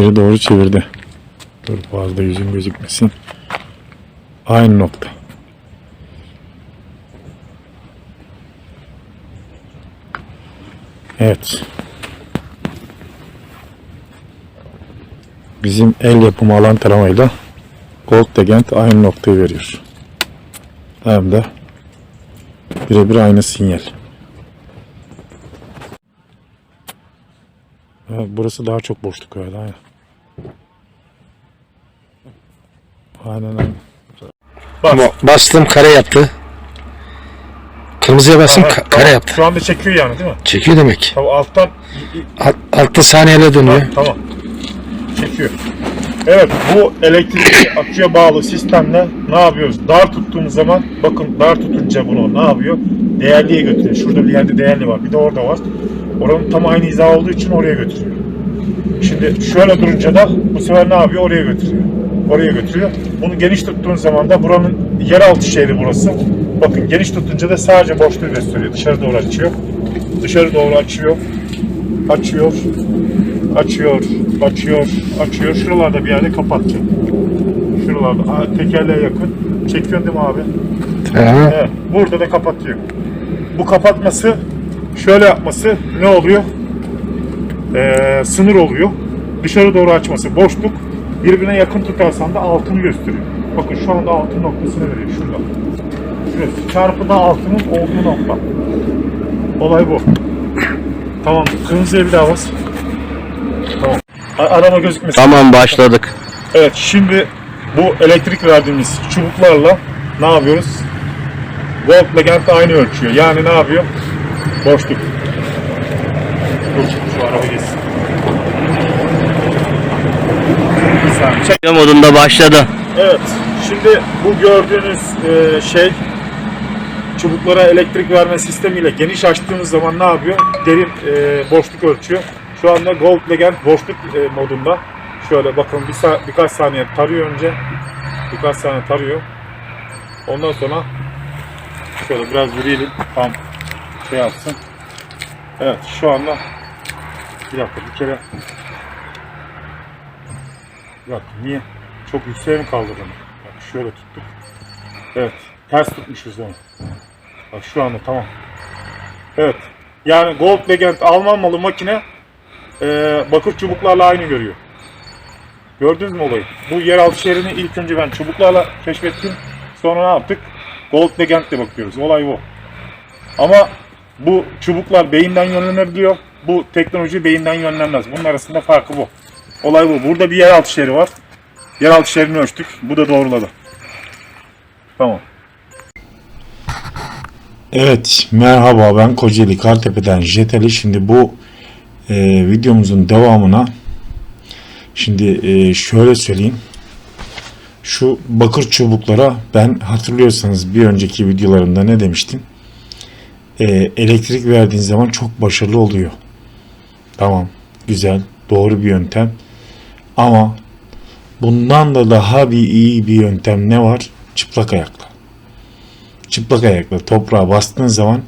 Geri doğru çevirdi. Dur fazla yüzün gözükmesin. Aynı nokta. Evet. Bizim el yapımı alan taramayla Gold Legend aynı noktayı veriyor. Hem de birebir aynı sinyal. Evet, burası daha çok boşluk öyle. Aynen. Aynen aynen. Ama bastım kare yaptı. Kırmızıya bastım ka- kare yaptı. Şu anda çekiyor yani değil mi? Çekiyor demek. Tamam alttan Alt, altta saniyeyle dönüyor. tamam. Çekiyor. Evet bu elektrikli aküye bağlı sistemle ne yapıyoruz? Dar tuttuğumuz zaman bakın dar tutunca bunu ne yapıyor? Değerliye götürüyor. Şurada bir yerde değerli var. Bir de orada var. Oranın tam aynı hizada olduğu için oraya götürüyor. Şimdi şöyle durunca da bu sefer ne yapıyor? Oraya götürüyor. Oraya götürüyor. Bunu geniş tuttuğun zaman da buranın yeraltı şehri burası. Bakın geniş tutunca da sadece boşluğu gösteriyor. Dışarı doğru açıyor. Dışarı doğru açıyor. Açıyor. Açıyor. Açıyor. Açıyor. Şuralarda bir yerde kapatacak. Şuralarda. Ha, tekerleğe yakın. Çekiyorsun değil mi abi? Evet, burada da kapatıyor. Bu kapatması, şöyle yapması ne oluyor? Ee, sınır oluyor. Dışarı doğru açması boşluk. Birbirine yakın tutarsan da altını gösteriyor. Bakın şu anda altın noktasını veriyor şurada. Şurası. Çarpıda altının olduğu nokta. Olay bu. Tamam. Kırmızıya bir daha bas. Tamam. A- araba gözükmesin. Tamam başladık. Evet şimdi bu elektrik verdiğimiz çubuklarla ne yapıyoruz? Volt Legend aynı ölçüyor. Yani ne yapıyor? Boşluk. Şu. Çek. Modunda başladı. Evet. Şimdi bu gördüğünüz e, şey çubuklara elektrik verme sistemiyle geniş açtığımız zaman ne yapıyor? Derin e, boşluk ölçüyor. Şu anda Gold Legend boşluk e, modunda. Şöyle bakın bir sa- birkaç saniye tarıyor önce. Birkaç saniye tarıyor. Ondan sonra şöyle biraz yürüyelim. Tam şey yapsın. Evet şu anda bir dakika bir kere bir dakika niye? Çok yükseğe mi kaldırdım? Bak şöyle tuttuk. Evet. Ters tutmuşuz onu. Bak şu anda tamam. Evet. Yani Gold Legend Alman malı makine e, bakır çubuklarla aynı görüyor. Gördünüz mü olayı? Bu yeraltı şehrini ilk önce ben çubuklarla keşfettim. Sonra ne yaptık? Gold Legend'le bakıyoruz. Olay bu. Ama bu çubuklar beyinden yönlenebiliyor. Bu teknoloji beyinden yönlenmez. Bunun arasında farkı bu. Olay bu. Burada bir yeraltı şehri var. Yeraltı şehrini ölçtük. Bu da doğruladı. Tamam. Evet, merhaba ben Kocaeli Kartepe'den Jeteli. Şimdi bu e, videomuzun devamına şimdi e, şöyle söyleyeyim. Şu bakır çubuklara ben hatırlıyorsanız bir önceki videolarımda ne demiştim? E, elektrik verdiğin zaman çok başarılı oluyor. Tamam, güzel, doğru bir yöntem. Ama bundan da daha bir iyi bir yöntem ne var? Çıplak ayakla. Çıplak ayakla toprağa bastığın zaman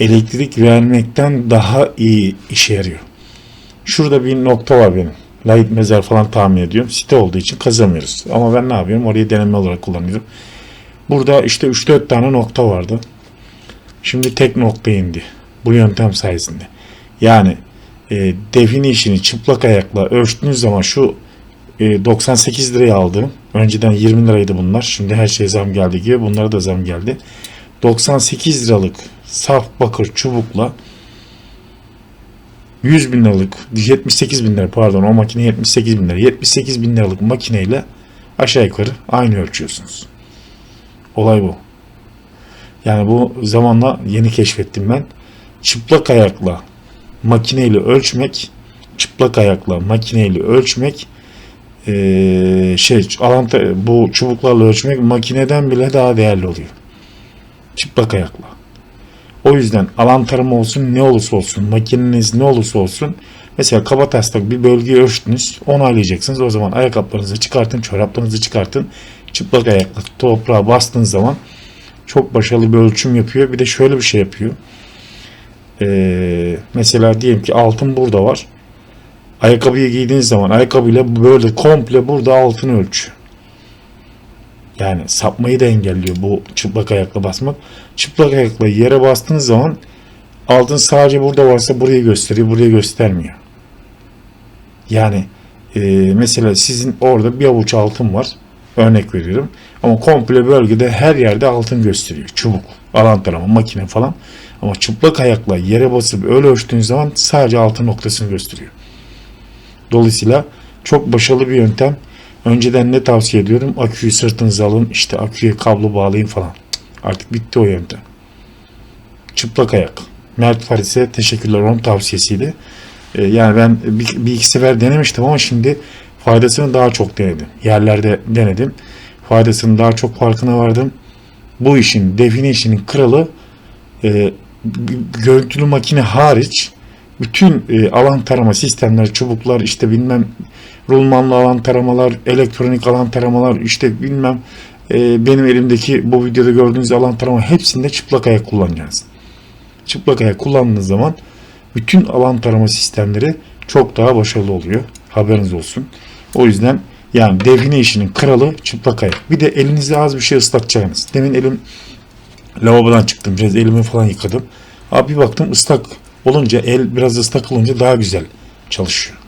elektrik vermekten daha iyi işe yarıyor. Şurada bir nokta var benim. Lahit mezar falan tahmin ediyorum. Site olduğu için kazamıyoruz. Ama ben ne yapıyorum? Orayı deneme olarak kullanıyorum. Burada işte 3-4 tane nokta vardı. Şimdi tek nokta indi. Bu yöntem sayesinde. Yani e, definition'i çıplak ayakla ölçtüğünüz zaman şu e, 98 liraya aldığım önceden 20 liraydı bunlar. Şimdi her şey zam geldi gibi bunlara da zam geldi. 98 liralık saf bakır çubukla 100 bin liralık 78 bin lira pardon o makine 78 bin lira 78 bin liralık makineyle aşağı yukarı aynı ölçüyorsunuz. Olay bu. Yani bu zamanla yeni keşfettim ben. Çıplak ayakla makineyle ölçmek çıplak ayakla makineyle ölçmek eee, şey alan bu çubuklarla ölçmek makineden bile daha değerli oluyor. Çıplak ayakla. O yüzden alan tarımı olsun ne olursa olsun makineniz ne olursa olsun mesela kaba taslak bir bölgeyi ölçtünüz onaylayacaksınız. O zaman ayakkabılarınızı çıkartın çoraplarınızı çıkartın çıplak ayakla toprağa bastığınız zaman çok başarılı bir ölçüm yapıyor. Bir de şöyle bir şey yapıyor. Ee, mesela diyelim ki altın burada var. Ayakkabıyı giydiğiniz zaman ayakkabıyla böyle komple burada altını ölçüyor. Yani sapmayı da engelliyor bu çıplak ayakla basmak. Çıplak ayakla yere bastığınız zaman altın sadece burada varsa burayı gösteriyor, burayı göstermiyor. Yani e, mesela sizin orada bir avuç altın var. Örnek veriyorum. Ama komple bölgede her yerde altın gösteriyor. Çubuk, alan tarama, makine falan. Ama çıplak ayakla yere basıp öyle ölçtüğünüz zaman sadece altın noktasını gösteriyor. Dolayısıyla çok başarılı bir yöntem. Önceden ne tavsiye ediyorum? Aküyü sırtınıza alın, işte aküye kablo bağlayın falan. Artık bitti o yöntem. Çıplak ayak. Mert Faris'e teşekkürler. Onun tavsiyesiydi. Ee, yani ben bir, bir iki sefer denemiştim ama şimdi faydasını daha çok denedim. Yerlerde denedim. Faydasının daha çok farkına vardım. Bu işin define işinin kralı e, görüntülü makine hariç bütün e, alan tarama sistemleri, çubuklar, işte bilmem rulmanlı alan taramalar, elektronik alan taramalar, işte bilmem e, benim elimdeki bu videoda gördüğünüz alan tarama hepsinde çıplak ayak kullanacağız. Çıplak ayak kullandığınız zaman bütün alan tarama sistemleri çok daha başarılı oluyor. Haberiniz olsun. O yüzden yani define işinin kralı çıplak ayak. Bir de elinizde az bir şey ıslatacaksınız. Demin elim lavabodan çıktım. Biraz elimi falan yıkadım. Abi bir baktım ıslak olunca el biraz ıslak olunca daha güzel çalışıyor.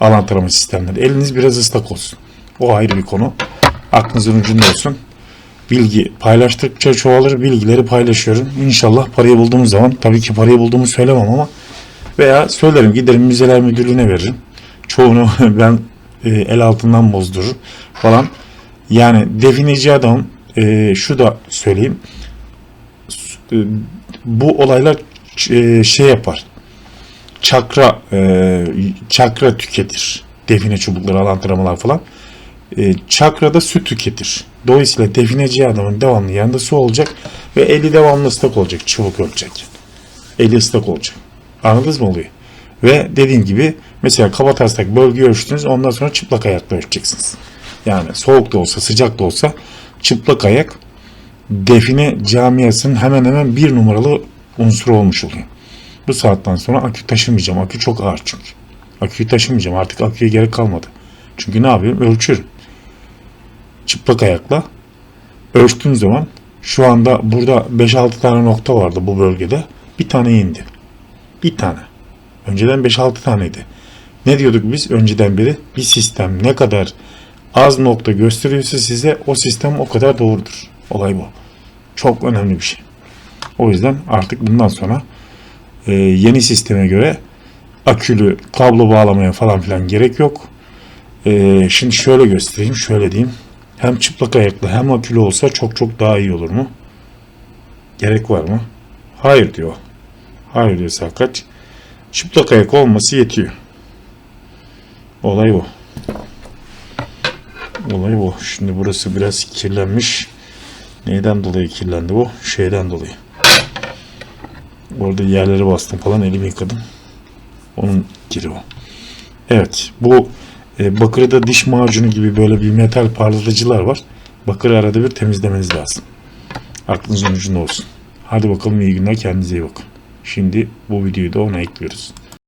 Alan tarama sistemleri. Eliniz biraz ıslak olsun. O ayrı bir konu. Aklınızın ucunda olsun. Bilgi paylaştıkça çoğalır. Bilgileri paylaşıyorum. İnşallah parayı bulduğumuz zaman tabii ki parayı bulduğumu söylemem ama veya söylerim giderim müzeler müdürlüğüne veririm. Çoğunu ben e, el altından bozdururum falan. Yani defineci adam e, şu da söyleyeyim. E, bu olaylar e, şey yapar. Çakra e, çakra tüketir. Define çubukları, alan taramalar falan. E, çakrada su tüketir. Dolayısıyla defineci adamın devamlı yanında su olacak ve eli devamlı ıslak olacak. Çubuk ölçecek. Eli ıslak olacak. Anladınız mı oluyor? Ve dediğim gibi mesela kabataslak bölgeyi ölçtünüz ondan sonra çıplak ayakla ölçeceksiniz. Yani soğuk da olsa sıcak da olsa çıplak ayak define camiasının hemen hemen bir numaralı unsur olmuş oluyor. Bu saatten sonra akü taşımayacağım. Akü çok ağır çünkü. Aküyü taşımayacağım. Artık aküye gerek kalmadı. Çünkü ne yapıyorum? Ölçüyorum. Çıplak ayakla ölçtüğüm zaman şu anda burada 5-6 tane nokta vardı bu bölgede. Bir tane indi. Bir tane. Önceden 5-6 taneydi. Ne diyorduk biz önceden beri? Bir sistem ne kadar az nokta gösteriyorsa size o sistem o kadar doğrudur. Olay bu. Çok önemli bir şey. O yüzden artık bundan sonra e, yeni sisteme göre akülü kablo bağlamaya falan filan gerek yok. E, şimdi şöyle göstereyim, şöyle diyeyim. Hem çıplak ayaklı hem akülü olsa çok çok daha iyi olur mu? Gerek var mı? Hayır diyor. Hayır diyor Sarkaç. Çıplak ayak olması yetiyor. Olay bu. Olay bu. Şimdi burası biraz kirlenmiş. Neyden dolayı kirlendi bu? Şeyden dolayı. Orada yerlere bastım falan elimi yıkadım. Onun kiri o. Evet bu e, bakırda diş macunu gibi böyle bir metal parlatıcılar var. Bakırı arada bir temizlemeniz lazım. Aklınızın ucunda olsun. Hadi bakalım iyi günler kendinize iyi bakın. Şimdi bu videoyu da ona ekliyoruz.